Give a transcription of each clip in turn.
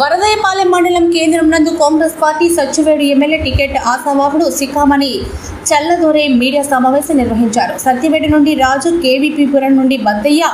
వరదయపాలెం మండలం కేంద్రం నందు Congress party Satyavedu MLA ticket ఆశావాహుడు Sikamani చల్లదొరే media సమావేశం నిర్వహించారు. సత్యవేట నుండి రాజు కేవీపీపురం నుండి బద్దయ్య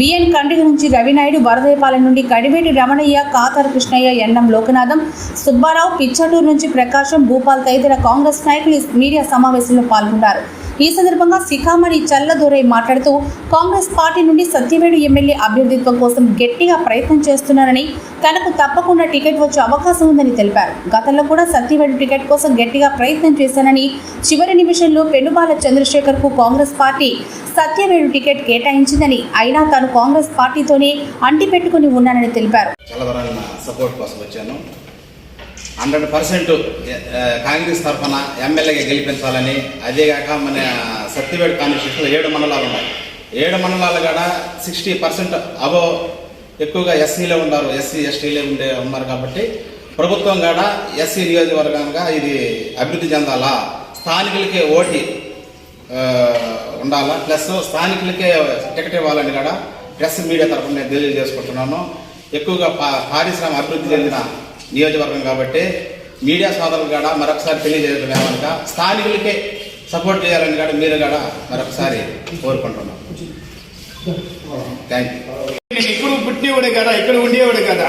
బిఎన్ కండ్రిగ నుంచి రవినాయుడు వరదయపాలెం నుండి కడివేటి రమణయ్య కాతర కృష్ణయ్య ఎన్నం లోకనాథం సుబ్బారావు పిచ్చటూరు నుంచి ప్రకాశం భూపాల్ తదితర కాంగ్రెస్ నాయకులు మీడియా సమావేశంలో పాల్గొన్నారు. ఈ సందర్భంగా శిఖామణి చల్లదొరై మాట్లాడుతూ కాంగ్రెస్ పార్టీ నుండి సత్యవేడు ఎమ్మెల్యే అభ్యర్థిత్వం కోసం గట్టిగా ప్రయత్నం చేస్తున్నానని తనకు తప్పకుండా టికెట్ వచ్చే అవకాశం ఉందని తెలిపారు. గతంలో కూడా సత్యవేడు టికెట్ కోసం గట్టిగా ప్రయత్నం చేశానని చివరి నిమిషంలో పెనుబాల చంద్రశేఖర్కు కాంగ్రెస్ పార్టీ సత్యవేడు టికెట్ కేటాయించిందని అయినా తాను కాంగ్రెస్ పార్టీతోనే అంటిపెట్టుకుని ఉన్నానని తెలిపారు చల్లవరాల సపోర్ట్ కోసం వచ్చాను హండ్రెడ్ పర్సెంట్ కాంగ్రెస్ తరఫున ఎమ్మెల్యేగా గెలిపించాలని అదేగాక మన సత్యవేడు కాన్స్టిట్యూషన్లో ఏడు మండలాలు ఉన్నాయి. ఏడు మండలాలు కూడా సిక్స్టీ పర్సెంట్ అబో ఎక్కువగా ఎస్సీలే ఉన్నారు. ఎస్సీ ఎస్టీలే ఉండే ఉన్నారు కాబట్టి ప్రభుత్వం కూడా ఎస్సీ నియోజకవర్గంగా ఇది అభివృద్ధి చెందాలా? స్థానికులకే ఓటి ఉండాలా? ప్లస్ స్థానికులకే టికెట్ ఇవ్వాలని కూడా ప్రెస్ మీడియా తరఫున నేను తెలియజేసుకుంటున్నాను. ఎక్కువగా పా పారిశ్రామిక అభివృద్ధి చెందిన నియోజకవర్గం కాబట్టి మీడియా సోదరులు కూడా మరొకసారి తెలియజేయడం ఏమనగా స్థానికులకే సపోర్ట్ చేయాలని కూడా మీరు కూడా మరొకసారి కోరుకుంటున్నాం. థ్యాంక్ యూ ఇప్పుడు పుట్టినవాడే కదా ఇక్కడ ఉండేవాడు కదా?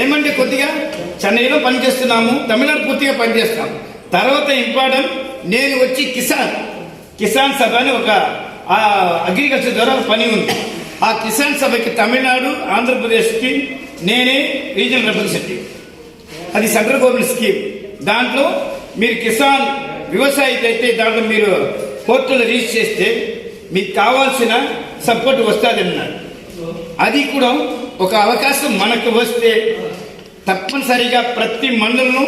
ఏమంటే కొద్దిగా చెన్నైలో పనిచేస్తున్నాము తమిళనాడు పూర్తిగా పనిచేస్తాం తర్వాత ఇంపార్టెంట్ నేను వచ్చి కిసాన్. కిసాన్ సభ అని ఒక అగ్రికల్చర్ ద్వారా పని ఉంది. ఆ కిసాన్ సభకి తమిళనాడు ఆంధ్రప్రదేశ్కి నేనే రీజనల్ రిప్రజెంటేటివ్. అది సెంట్రల్ గవర్నమెంట్ స్కీమ్. దాంట్లో మీరు కిసాన్ వ్యవసాయ అయితే దాంట్లో మీరు కోర్టులో రిజిస్టర్ చేస్తే మీకు కావాల్సిన సపోర్ట్ వస్తుంది అన్నారు అది కూడా ఒక అవకాశం మనకు వస్తే తప్పనిసరిగా ప్రతి మండలం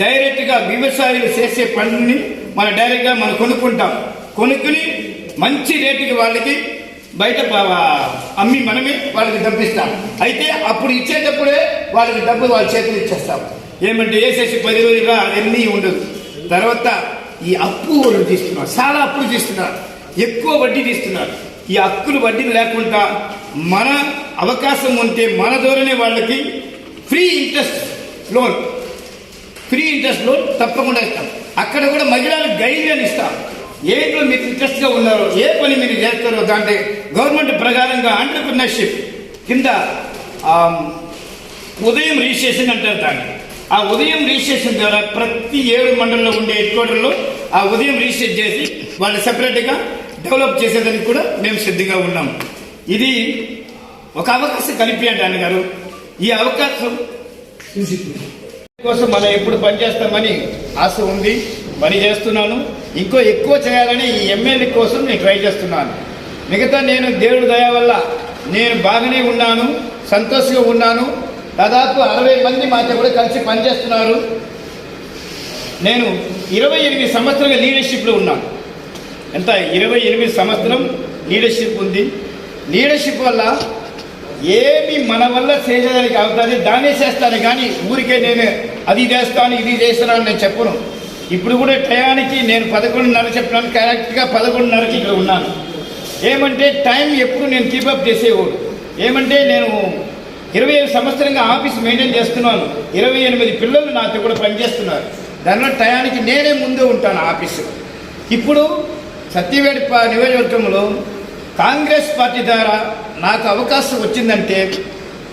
డైరెక్ట్గా వ్యవసాయులు చేసే పనుల్ని మనం డైరెక్ట్గా మనం కొనుక్కుంటాం. కొనుక్కుని మంచి రేటుకి వాళ్ళకి బయట అమ్మి మనమే వాళ్ళకి డబ్బిస్తాం. అయితే అప్పుడు ఇచ్చేటప్పుడే వాళ్ళకి డబ్బు వాళ్ళ చేతులు ఇచ్చేస్తాం. ఏమంటే వేసేసి పది రోజులుగా అవన్నీ ఉండదు. తర్వాత ఈ అప్పు వాళ్ళు తీస్తున్నారు. చాలా అప్పులు తీస్తున్నారు. ఎక్కువ వడ్డీ తీస్తున్నారు. ఈ అప్పులు వడ్డీని లేకుండా మన అవకాశం ఉంటే మన ద్వారానే వాళ్ళకి free interest loan. Free interest loan తప్పకుండా ఇస్తాం. అక్కడ కూడా మహిళలకు గైడ్లైన్ ఇస్తాం. ఏంటో మీరు ఇంట్రెస్ట్గా ఉన్నారో ఏ పని మీరు చేస్తారో దాంట్లో గవర్నమెంట్ ప్రకారంగా ఆంటర్ప్రినర్షిప్ కింద ఉదయం రిజిస్ట్రేషన్ అంటారు దాన్ని. ఆ ఉదయం రిజిస్ట్రేషన్ ద్వారా ప్రతి ఏడు మండలంలో ఉండే హెడ్ క్వార్టర్లో ఆ ఉదయం రిజిస్టర్ చేసి వాళ్ళు సెపరేట్గా డెవలప్ చేసేదానికి కూడా మేము సిద్ధంగా ఉన్నాం. ఇది ఒక అవకాశం కల్పించండి గారు ఈ అవకాశం కోసం మనం ఎప్పుడు పనిచేస్తామని ఆశ ఉంది పని చేస్తున్నాను. ఇంకో ఎక్కువ చేయాలని ఈ ఎమ్మెల్యే కోసం నేను ట్రై చేస్తున్నాను. మిగతా నేను దేవుడి దయ వల్ల నేను బాగానే ఉన్నాను సంతోషంగా ఉన్నాను. దాదాపు అరవై మంది మాతో కూడా కలిసి పనిచేస్తున్నారు. నేను ఇరవై ఎనిమిది సంవత్సరాలుగా లీడర్షిప్లో ఉన్నాను. ఎంత? ఇరవై ఎనిమిది సంవత్సరం లీడర్షిప్ ఉంది. లీడర్షిప్ వల్ల ఏమి మన వల్ల చేసేదానికి అవుతుంది దానే చేస్తాను. కానీ ఊరికే నేను అది చేస్తాను ఇది చేస్తాను అని నేను చెప్పను. ఇప్పుడు కూడా టయానికి నేను పదకొండున్నర చెప్పినాను. కరెక్ట్గా పదకొండున్నరకి ఇక్కడ ఉన్నాను. ఏమంటే టైం ఎప్పుడు నేను కీపప్ చేసేవాడు. ఏమంటే నేను ఇరవై ఏడు సంవత్సరంగా ఆఫీస్ మెయింటైన్ చేస్తున్నాను. ఇరవై ఎనిమిది పిల్లలు నాతో కూడా పనిచేస్తున్నారు. దానిలో టయానికి నేనే ముందే ఉంటాను ఆఫీసు. ఇప్పుడు సత్యవేడి నియోజకవర్గంలో కాంగ్రెస్ పార్టీ ద్వారా నాకు అవకాశం వచ్చిందంటే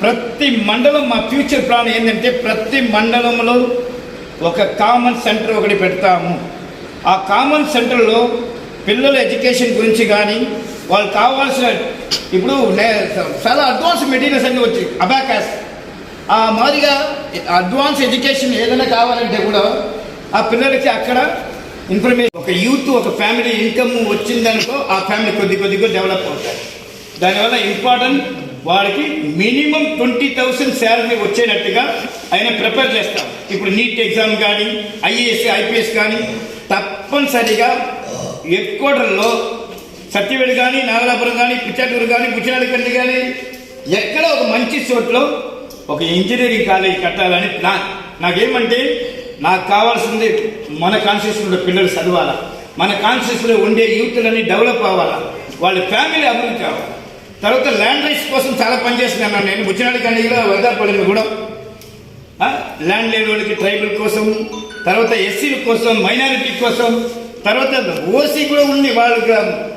ప్రతి మండలం మా ఫ్యూచర్ ప్లాన్ ఏంటంటే ప్రతి మండలంలో ఒక కామన్ సెంటర్ ఒకటి పెడతాము. ఆ కామన్ సెంటర్లో పిల్లల ఎడ్యుకేషన్ గురించి కానీ వాళ్ళు కావాల్సిన ఇప్పుడు చాలా అడ్వాన్స్ మెటీరియల్స్ అన్నీ వచ్చి అబాకాస్ ఆ మాదిరిగా అడ్వాన్స్ ఎడ్యుకేషన్ ఏదైనా కావాలంటే కూడా ఆ పిల్లలకి అక్కడ ఇన్ఫర్మేషన్ ఒక యూత్ ఒక ఫ్యామిలీ ఇన్కమ్ వచ్చిందనుకో ఆ ఫ్యామిలీ కొద్ది కొద్దిగా డెవలప్ అవుతాయి. దానివల్ల ఇంపార్టెంట్ వాడికి మినిమం ట్వంటీ థౌసండ్ శాలరీ వచ్చేటట్టుగా ఆయన ప్రిపేర్ చేస్తాం ఇప్పుడు నీట్ ఎగ్జామ్ కానీ ఐఏఎస్ ఐపీఎస్ కానీ తప్పనిసరిగా హెడ్ క్వార్టర్లో సత్యవేడు కానీ నాగలాపురం కానీ పిచ్చాటూరు కానీ పుచ్చినాడకండి కానీ ఎక్కడ ఒక మంచి చోట్లో ఒక ఇంజనీరింగ్ కాలేజ్ కట్టాలని ప్లాన్. నాకేమంటే నాకు కావాల్సింది మన కాన్స్టిట్యూషన్లో పిల్లలు చదవాలా. మన కాన్స్టిట్యూషన్లో ఉండే యూత్లని డెవలప్ అవ్వాలా. వాళ్ళ ఫ్యామిలీ అభివృద్ధి కావాలి. తర్వాత ల్యాండ్ రైట్స్ కోసం చాలా పనిచేస్తున్నాను నేను బుచ్చినాడు కండిలో వరదాపల్లిలో కూడా. ల్యాండ్ లేని వాళ్ళకి ట్రైబల్ కోసం తర్వాత ఎస్సీల కోసం మైనారిటీ కోసం తర్వాత ఓసీ కూడా ఉంది వాళ్ళకి.